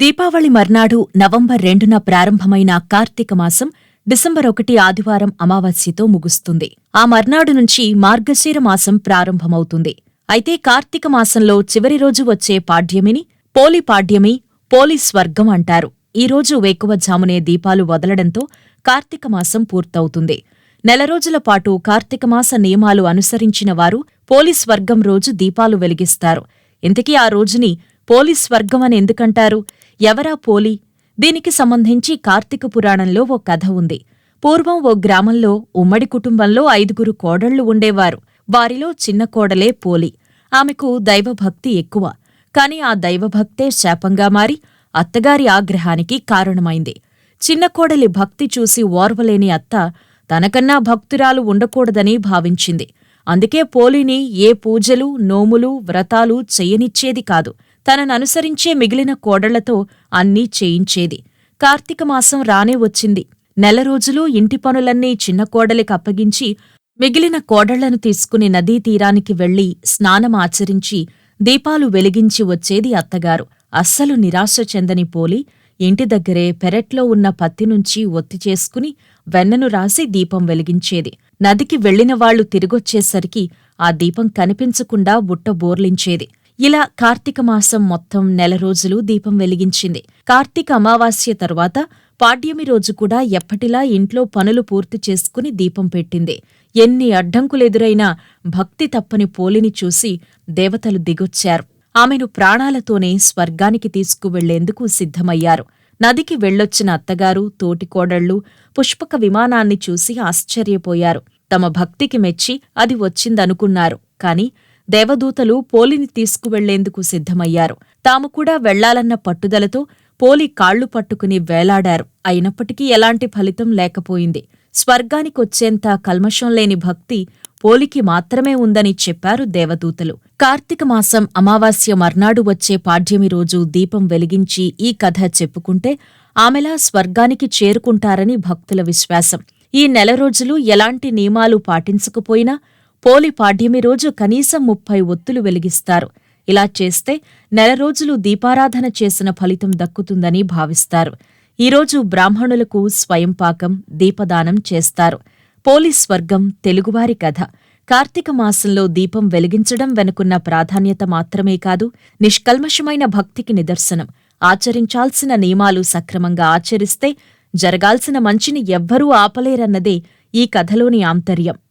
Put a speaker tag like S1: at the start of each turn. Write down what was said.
S1: దీపావళి మర్నాడు నవంబర్ రెండున ప్రారంభమైన కార్తీక మాసం డిసెంబర్ ఒకటి ఆదివారం అమావాస్యతో ముగుస్తుంది. ఆ మర్నాడు నుంచి మార్గశీర మాసం ప్రారంభమవుతుంది. అయితే కార్తీక మాసంలో చివరి రోజు వచ్చే పాడ్యమిని పోలి పాడ్యమి పోలి స్వర్గం అంటారు. ఈ రోజు వేకువజామునే దీపాలు వదలడంతో కార్తీక మాసం పూర్తవుతుంది. నెల రోజుల పాటు కార్తీక మాస నియమాలు అనుసరించిన వారు పోలీస్ వర్గం రోజు దీపాలు వెలిగిస్తారు. ఇంతకీ ఆ రోజుని పోలీస్ వర్గం అని ఎందుకంటారు? ఎవరా పోలి? దీనికి సంబంధించి కార్తీక పురాణంలో ఓ కథ ఉంది. పూర్వం ఓ గ్రామంలో ఉమ్మడి కుటుంబంలో ఐదుగురు కోడళ్ళు ఉండేవారు. వారిలో చిన్న కోడలే పోలి. ఆమెకు దైవభక్తి ఎక్కువ. కాని ఆ దైవభక్తే శాపంగా మారి అత్తగారి ఆగ్రహానికి కారణమైంది. చిన్న కోడలి భక్తి చూసి ఓర్వలేని అత్త తనకన్నా భక్తురాలు ఉండకూడదని భావించింది. అందుకే పోలిని ఏ పూజలు నోములు వ్రతాలు చెయ్యనిచ్చేది కాదు. తనననుసరించే మిగిలిన కోడళ్ళతో అన్నీ చేయించేది. కార్తీక మాసం రానే వచ్చింది. నెల రోజులు ఇంటి పనులన్నీ చిన్న కోడలికి అప్పగించి మిగిలిన కోడళ్ళను తీసుకుని నదీ తీరానికి వెళ్ళి స్నానం ఆచరించి దీపాలు వెలిగించి వచ్చేది అత్తగారు. అస్సలు నిరాశ చెందని పోలి ఇంటి దగ్గరే పెరట్లో ఉన్న పత్తి నుంచి ఒత్తి చేసుకుని వెన్నను రాసి దీపం వెలిగించేది. నదికి వెళ్ళిన వాళ్ళు తిరిగొచ్చేసరికి ఆ దీపం కనిపించకుండా బుట్ట బోర్లించేది. ఇలా కార్తీక మాసం మొత్తం నెల రోజులు దీపం వెలిగించింది. కార్తీక అమావాస్య తరువాత పాడ్యమి రోజు కూడా ఎప్పటిలా ఇంట్లో పనులు పూర్తి చేసుకుని దీపం పెట్టింది. ఎన్ని అడ్డంకులెదురైనా భక్తి తప్పని పోలిని చూసి దేవతలు దిగొచ్చారు. ఆమెను ప్రాణాలతోనే స్వర్గానికి తీసుకువెళ్ళేందుకు సిద్ధమయ్యారు. నదికి వెళ్ళొచ్చిన అత్తగారు తోటికోడళ్ళు పుష్పక విమానాన్ని చూసి ఆశ్చర్యపోయారు. తమ భక్తికి మెచ్చి అది వచ్చిందనుకున్నారు. కాని దేవదూతలు పోలిని తీసుకువెళ్ళేందుకు సిద్ధమయ్యారు. తాము కూడా వెళ్ళాలన్న పట్టుదలతో పోలి కాళ్ళు పట్టుకుని వేలాడారు. అయినప్పటికీ ఎలాంటి ఫలితం లేకపోయింది. స్వర్గానికొచ్చేంత కల్మషం లేని భక్తి పోలికి మాత్రమే ఉందని చెప్పారు దేవదూతలు. కార్తీక మాసం అమావాస్య మర్నాడు వచ్చే పాడ్యమి రోజు దీపం వెలిగించి ఈ కథ చెప్పుకుంటే ఆమెలా స్వర్గానికి చేరుకుంటారని భక్తుల విశ్వాసం. ఈ నెల రోజులు ఎలాంటి నియమాలు పాటించకపోయినా పోలి పాడ్యమి రోజు కనీసం ముప్పై ఒత్తులు వెలిగిస్తారు. ఇలా చేస్తే నెల రోజులు దీపారాధన చేసిన ఫలితం దక్కుతుందని భావిస్తారు. ఈరోజు బ్రాహ్మణులకు స్వయంపాకం దీపదానం చేస్తారు. పోలి స్వర్గం తెలుగువారి కథ. కార్తీక మాసంలో దీపం వెలిగించడం వెనుకున్న ప్రాధాన్యత మాత్రమే కాదు నిష్కల్మషమైన భక్తికి నిదర్శనం. ఆచరించాల్సిన నియమాలు సక్రమంగా ఆచరిస్తే జరగాల్సిన మంచిని ఎవ్వరూ ఆపలేరన్నదే ఈ కథలోని ఆంతర్యం.